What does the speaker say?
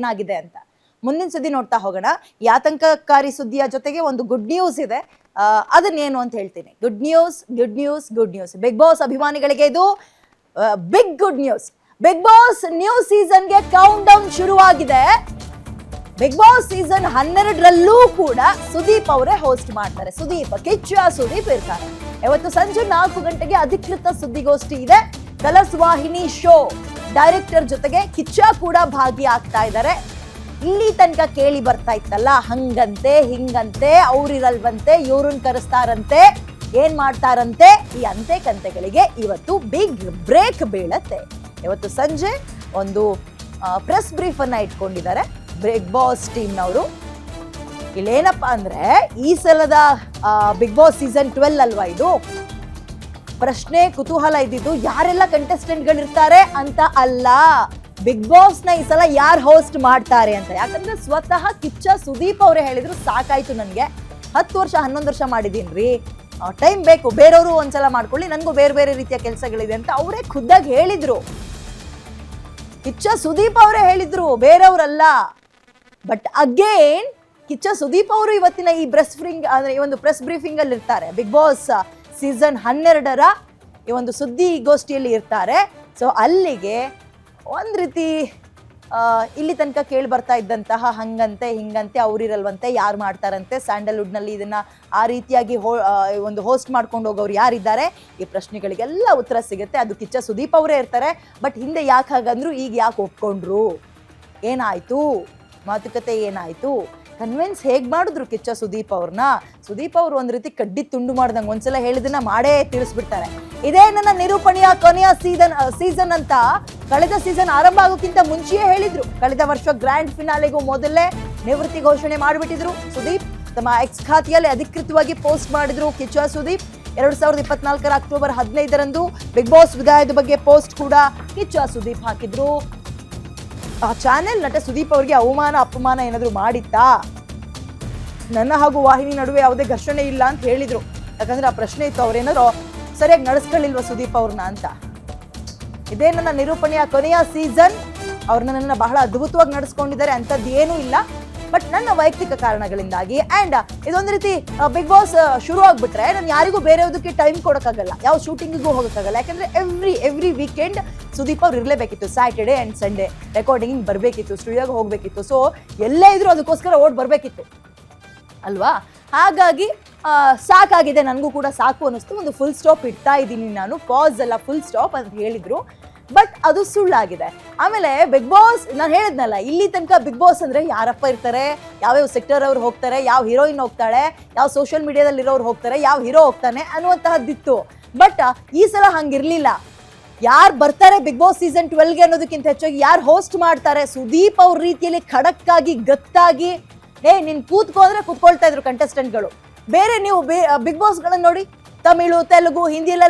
ಏನಾಗಿದೆ ಅಂತ. ಮುಂದಿನ ಸುದ್ದಿ ನೋಡ್ತಾ ಹೋಗೋಣ. ಈ ಆತಂಕಕಾರಿ ಸುದ್ದಿಯ ಜೊತೆಗೆ ಒಂದು ಗುಡ್ ನ್ಯೂಸ್ ಇದೆ. ಅದನ್ನೇನು ಅಂತ ಹೇಳ್ತೀನಿ. Good news good news good news Bigg Boss ಅಭಿಮಾನಿಗಳಿಗೆ ಇದು big good news Bigg Boss new ಸೀಸನ್ಗೆ countdown ಶುರುವಾಗಿದೆ. ಬಿಗ್ ಬಾಸ್ ಸೀಸನ್ ಹನ್ನೆರಡರಲ್ಲೂ ಕೂಡ ಸುದೀಪ್ ಅವರೇ ಹೋಸ್ಟ್ ಮಾಡ್ತಾರೆ. ಸುದೀಪ್ ಕಿಚ್ಚ ಸುದೀಪ್ ಇರ್ತಾರೆ. ಇವತ್ತು ಸಂಜೆ ನಾಲ್ಕು ಗಂಟೆಗೆ ಅಧಿಕೃತ ಸುದ್ದಿಗೋಷ್ಠಿ ಇದೆ. ಕಲಸ್ ವಾಹಿನಿ ಶೋ. ಡೈರೆಕ್ಟರ್ ಜೊತೆಗೆ ಕಿಚ್ಚ ಕೂಡ ಭಾಗಿಯಾಗ್ತಾ ಇದ್ದಾರೆ. ಇಲ್ಲಿ ತನಕ ಕೇಳಿ ಬರ್ತಾ ಇತ್ತಲ್ಲ, ಹಂಗಂತೆ, ಹಿಂಗಂತೆ, ಅವ್ರಿರಲ್ವಂತೆ, ಇವ್ರನ್ನ ಕರೆಸ್ತಾರಂತೆ, ಏನ್ ಮಾಡ್ತಾರಂತೆ, ಈ ಅಂತೆ ಕಂತೆಗಳಿಗೆ ಇವತ್ತು ಬಿಗ್ ಬ್ರೇಕ್ ಬೀಳತ್ತೆ. ಇವತ್ತು ಸಂಜೆ ಒಂದು ಪ್ರೆಸ್ ಬ್ರೀಫ್ ಅನ್ನ ಇಟ್ಕೊಂಡಿದ್ದಾರೆ ಬಿಗ್ ಬಾಸ್ ಟೀಮ್ನವರು ಇಲ್ಲೇನಪ್ಪ ಅಂದ್ರೆ ಈ ಸಲದ ಬಿಗ್ ಬಾಸ್ ಸೀಸನ್ ಟ್ವೆಲ್ ಅಲ್ವಾ ಇದು? ಪ್ರಶ್ನೆ ಕುತೂಹಲ ಇದ್ದಿದ್ದು, ಯಾರೆಲ್ಲ ಕಂಟೆಸ್ಟೆಂಟ್ಗಳು ಇರ್ತಾರೆ ಅಂತ ಅಲ್ಲ. ಬಿಗ್ ಬಾಸ್ನ ಈ ಸಲ ಯಾರು ಹೋಸ್ಟ್ ಮಾಡ್ತಾರೆ ಅಂತ. ಯಾಕಂದ್ರೆ ಸ್ವತಃ ಕಿಚ್ಚ ಸುದೀಪ್ ಅವರೇ ಹೇಳಿದ್ರು, ಸಾಕಾಯ್ತು ನನಗೆ. ಹತ್ತು ವರ್ಷ, ಹನ್ನೊಂದು ವರ್ಷ ಮಾಡಿದೀನಿ ಟೈಮ್ ಬೇಕು. ಬೇರೆಯವರು ಒಂದ್ಸಲ ಮಾಡ್ಕೊಳ್ಳಿ, ನನಗೂ ಬೇರೆ ಬೇರೆ ರೀತಿಯ ಕೆಲಸಗಳಿದೆ ಅಂತ ಅವರೇ ಖುದ್ದಾಗಿ ಹೇಳಿದ್ರು. ಕಿಚ್ಚ ಸುದೀಪ್ ಅವರೇ ಹೇಳಿದ್ರು, ಬೇರೆಯವರಲ್ಲ. ಬಟ್ ಅಗೇನ್ ಕಿಚ್ಚ ಸುದೀಪ್ ಅವರು ಇವತ್ತಿನ ಈ ಬ್ರೆಸ್ ಫ್ರಿಂಗ್ ಅಂದ್ರೆ ಈ ಒಂದು ಪ್ರೆಸ್ ಬ್ರೀಫಿಂಗ್ ಅಲ್ಲಿ ಇರ್ತಾರೆ ಬಿಗ್ ಬಾಸ್ ಸೀಸನ್ ಹನ್ನೆರಡರ ಈ ಒಂದು ಸುದ್ದಿಗೋಷ್ಠಿಯಲ್ಲಿ ಇರ್ತಾರೆ. ಸೊ ಅಲ್ಲಿಗೆ ಒಂದು ರೀತಿ ಇಲ್ಲಿ ತನಕ ಕೇಳಿ ಬರ್ತಾ ಇದ್ದಂತಹ ಹಂಗಂತೆ, ಹಿಂಗಂತೆ ಅವರಿರಲ್ವಂತೆ ಯಾರು ಮಾಡ್ತಾರಂತೆ, ಸ್ಯಾಂಡಲ್ವುಡ್ನಲ್ಲಿ ಇದನ್ನು ಆ ರೀತಿಯಾಗಿ ಹೋ ಒಂದು ಹೋಸ್ಟ್ ಮಾಡ್ಕೊಂಡು ಹೋಗೋರು ಯಾರಿದ್ದಾರೆ? ಈ ಪ್ರಶ್ನೆಗಳಿಗೆಲ್ಲ ಉತ್ತರ ಸಿಗುತ್ತೆ. ಅದು ಕಿಚ್ಚ ಸುದೀಪ್ ಅವರೇ ಇರ್ತಾರೆ. ಬಟ್ ಹಿಂದೆ ಯಾಕೆ ಹಾಗಂದ್ರು, ಈಗ ಯಾಕೆ ಒಪ್ಕೊಂಡ್ರು? ಏನಾಯಿತು? ಮಾತುಕತೆ ಏನಾಯ್ತು? ಕನ್ವಿನ್ಸ್ ಹೇಗೆ ಮಾಡಿದ್ರು ಕಿಚ್ಚ ಸುದೀಪ್ ಅವ್ರನ್ನ? ಸುದೀಪ್ ಅವರು ಒಂದು ರೀತಿ ಕಡ್ಡಿ ತುಂಡು ಮಾಡ್ದಂಗೆ ಒಂದ್ಸಲ ಹೇಳಿದನ್ನ ಮಾಡೇ ತಿಳಿಸ್ಬಿಡ್ತಾರೆ. ಇದೇ ನನ್ನ ನಿರೂಪಣೆಯ ಕೊನೆಯ ಸೀಸನ್ ಸೀಸನ್ ಅಂತ ಕಳೆದ ಸೀಸನ್ ಆರಂಭ ಆಗೋಕ್ಕಿಂತ ಮುಂಚೆಯೇ ಹೇಳಿದ್ರು. ಕಳೆದ ವರ್ಷ ಗ್ರ್ಯಾಂಡ್ ಫಿನಾಲೆಗೂ ಮೊದಲೇ ನಿವೃತ್ತಿ ಘೋಷಣೆ ಮಾಡಿಬಿಟ್ಟಿದ್ರು ಸುದೀಪ್. ತಮ್ಮ ಎಕ್ಸ್ ಖಾತೆಯಲ್ಲಿ ಅಧಿಕೃತವಾಗಿ ಪೋಸ್ಟ್ ಮಾಡಿದ್ರು ಕಿಚ್ಚ ಸುದೀಪ್. ಎರಡು ಸಾವಿರದ ಇಪ್ಪತ್ನಾಲ್ಕರ ಅಕ್ಟೋಬರ್ ಹದಿನೈದರಂದು ಬಿಗ್ ಬಾಸ್ ವಿದಾಯದ ಬಗ್ಗೆ ಪೋಸ್ಟ್ ಕೂಡ ಕಿಚ್ಚ ಸುದೀಪ್ ಹಾಕಿದ್ರು. ಆ ಚಾನೆಲ್ ನಟ ಸುದೀಪ್ ಅವರಿಗೆ ಅವಮಾನ, ಅಪಮಾನ ಏನಾದರೂ ಮಾಡಿತ್ತಾ? ನನ್ನ ಹಾಗೂ ವಾಹಿನಿ ನಡುವೆ ಯಾವುದೇ ಘರ್ಷಣೆ ಇಲ್ಲ ಅಂತ ಹೇಳಿದ್ರು. ಯಾಕಂದ್ರೆ ಆ ಪ್ರಶ್ನೆ ಇತ್ತು, ಅವ್ರೇನಾದ್ರು ಸರಿಯಾಗಿ ನಡೆಸ್ಕೊಳ್ಳಿಲ್ವ ಸುದೀಪ್ ಅವ್ರನ್ನ ಅಂತ? ಇದೇ ನನ್ನ ನಿರೂಪಣೆಯ ಕೊನೆಯ ಸೀಸನ್. ಅವ್ರನ್ನ ನನ್ನ ಬಹಳ ಅದ್ಭುತವಾಗಿ ನಡೆಸ್ಕೊಂಡಿದ್ದಾರೆ, ಅಂಥದ್ದು ಏನೂ ಇಲ್ಲ. ಬಟ್ ನನ್ನ ವೈಯಕ್ತಿಕ ಕಾರಣಗಳಿಂದಾಗಿ ಆ್ಯಂಡ್ ಇದೊಂದು ರೀತಿ ಬಿಗ್ ಬಾಸ್ ಶುರು ಆಗ್ಬಿಟ್ರೆ ನಾನು ಯಾರಿಗೂ ಬೇರೆಯೋದಕ್ಕೆ ಟೈಮ್ ಕೊಡೋಕ್ಕಾಗಲ್ಲ. ಯಾವ ಶೂಟಿಂಗಿಗೂ ಹೋಗೋಕ್ಕಾಗಲ್ಲ. ಯಾಕಂದ್ರೆ ಎವ್ರಿ ಎವ್ರಿ ವೀಕೆಂಡ್ ಸುದೀಪ್ ಅವ್ರು ಇರಲೇಬೇಕಿತ್ತು. ಸ್ಯಾಟರ್ಡೆ ಆ್ಯಂಡ್ ಸಂಡೇ ರೆಕಾರ್ಡಿಂಗ್ ಬರಬೇಕಿತ್ತು ಸ್ಟುಡಿಯೋಗೆ ಹೋಗಬೇಕಿತ್ತು. ಸೊ ಎಲ್ಲೇ ಇದ್ರೂ ಅದಕ್ಕೋಸ್ಕರ ಓಡ್ ಬರಬೇಕಿತ್ತು. ಅಲ್ವಾ? ಹಾಗಾಗಿ ಸಾಕಾಗಿದೆ, ನನಗೂ ಕೂಡ ಸಾಕು ಅನ್ನಿಸ್ತು. ಒಂದು ಫುಲ್ ಸ್ಟಾಪ್ ಇಡ್ತಾ ಇದ್ದೀನಿ ನಾನು. ಪಾಸ್ ಅಲ್ಲ ಫುಲ್ ಸ್ಟಾಪ್ ಅಂತ ಹೇಳಿದ್ರು. ಬಟ್ ಅದು ಸುಳ್ಳಾಗಿದೆ. ಆಮೇಲೆ ಬಿಗ್ ಬಾಸ್ ನಾನು ಹೇಳಿದ್ನಲ್ಲ, ಇಲ್ಲಿ ತನಕ ಬಿಗ್ ಬಾಸ್ ಅಂದರೆ ಯಾರಪ್ಪ ಇರ್ತಾರೆ? ಯಾವ್ಯಾವ ಸೆಕ್ಟರ್ ಅವ್ರು ಹೋಗ್ತಾರೆ? ಯಾವ ಹೀರೋಯಿನ್ ಹೋಗ್ತಾಳೆ? ಯಾವ ಸೋಷಿಯಲ್ ಮೀಡಿಯಾದಲ್ಲಿ ಇರೋರು ಹೋಗ್ತಾರೆ? ಯಾವ ಹೀರೋ ಹೋಗ್ತಾನೆ ಅನ್ನುವಂತಹದ್ದಿತ್ತು. ಬಟ್ ಈ ಸಲ ಹಂಗಿರಲಿಲ್ಲ. ಯಾರು ಬರ್ತಾರೆ ಬಿಗ್ ಬಾಸ್ ಸೀಸನ್ ಟ್ವೆಲ್ಗೆ ಅನ್ನೋದಕ್ಕಿಂತ ಹೆಚ್ಚಾಗಿ ಯಾರು ಹೋಸ್ಟ್ ಮಾಡ್ತಾರೆ? ಸುದೀಪ್ ಅವ್ರ ರೀತಿಯಲ್ಲಿ ಖಡಕ್ಕಾಗಿ, ಗತ್ತಾಗಿ ಏ ನಿನ್ ಕೂತ್ಕೋ ಅಂದ್ರೆ ಕೂತ್ಕೊಳ್ತಾ ಇದ್ರು ಕಂಟೆಸ್ಟೆಂಟ್ಗಳು ಬೇರೆ ನೀವು ಬಿಗ್ ಬಾಸ್ಗಳನ್ನ ನೋಡಿ. ತಮಿಳು, ತೆಲುಗು ಹಿಂದಿಲೆಲ್ಲ